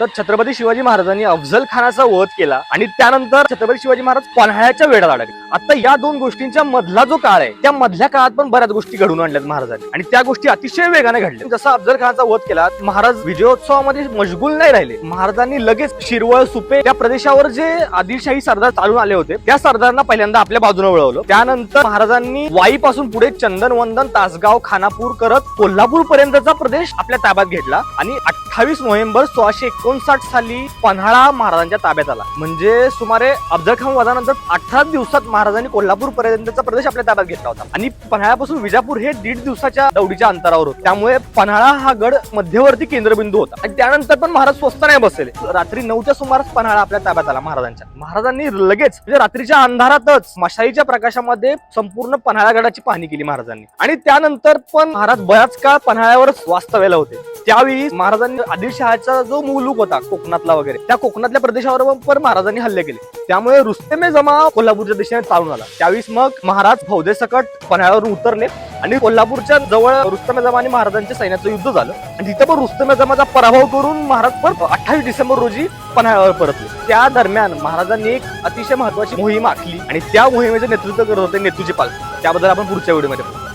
तर छत्रपती शिवाजी महाराजांनी अफजल खानाचा वध केला आणि त्यानंतर छत्रपती शिवाजी महाराज पन्हाळ्याच्या वेळात अडकले आता या दोन गोष्टींच्या मधला जो काळ आहे त्या मधल्या काळात पण बऱ्याच गोष्टी घडून आणल्यात महाराजांनी. आणि त्या गोष्टी अतिशय वेगाने घडल्या. जसा अफजल खानाचा वध केला महाराज विजयोत्सवामध्ये मशगूल नाही राहिले. महाराजांनी लगेच शिरवळ सुपे त्या प्रदेशावर जे आदिलशाही सरदार चालून आले होते त्या सरदारांना पहिल्यांदा आपल्या बाजूने वळवलं. त्यानंतर महाराजांनी वाईपासून पुढे चंदनवंदन तासगाव खानापूर करत कोल्हापूर पर्यंतचा प्रदेश आपल्या ताब्यात घेतला आणि अठ्ठावीस नोव्हेंबर सोळाशे एकोणसाठ साली पन्हाळा महाराजांच्या ताब्यात आला. म्हणजे सुमारे अफजलखान खान अठरा दिवसात महाराजांनी कोल्हापूर पर्यंतचा प्रदेश आपल्या ताब्यात घेतला होता. आणि पन्हाळ्यापासून विजापूर हे दीड दिवसाच्या दौडीच्या अंतरावर होते. त्यामुळे पन्हाळा हा गड मध्यवर्ती केंद्रबिंदू होता. आणि त्यानंतर पण महाराज स्वस्त नाही बसले रात्री नऊच्या सुमारास पन्हाळा आपल्या ताब्यात आला महाराजांच्या. महाराजांनी लगेच म्हणजे रात्रीच्या अंधारातच मशाईच्या प्रकाशामध्ये संपूर्ण पन्हाळा गडाची पाहणी केली महाराजांनी. आणि त्यानंतर पण महाराज बराच काळ पन्हाळ्यावरच वास्तव्याला होते. त्यावेळी महाराजांनी आदिलशहाचा जो मुलूक होता कोकणातला वगैरे त्या कोकणातल्या प्रदेशावर पर महाराजांनी हल्ले केले. त्यामुळे रुस्तेमे जमा कोल्हापूरच्या दिशेने चालून आला. त्यावेळी मग महाराज फौजेसकट पन्हाळ्यावरून उतरले आणि कोल्हापूरच्या जवळ रुस्तमे जमा आणि महाराजांच्या सैन्याचं युद्ध झालं. आणि तिथं पण रुस्तमे जमाचा पराभव करून महाराज पर अठ्ठावीस डिसेंबर रोजी पन्हाळ्यावर परतले. त्या दरम्यान महाराजांनी एक अतिशय महत्वाची मोहीम आखली आणि त्या मोहिमेचे नेतृत्व करत होते नेतूजी पाल त्याबद्दल आपण पुढच्या व्हिडिओमध्ये पाहू.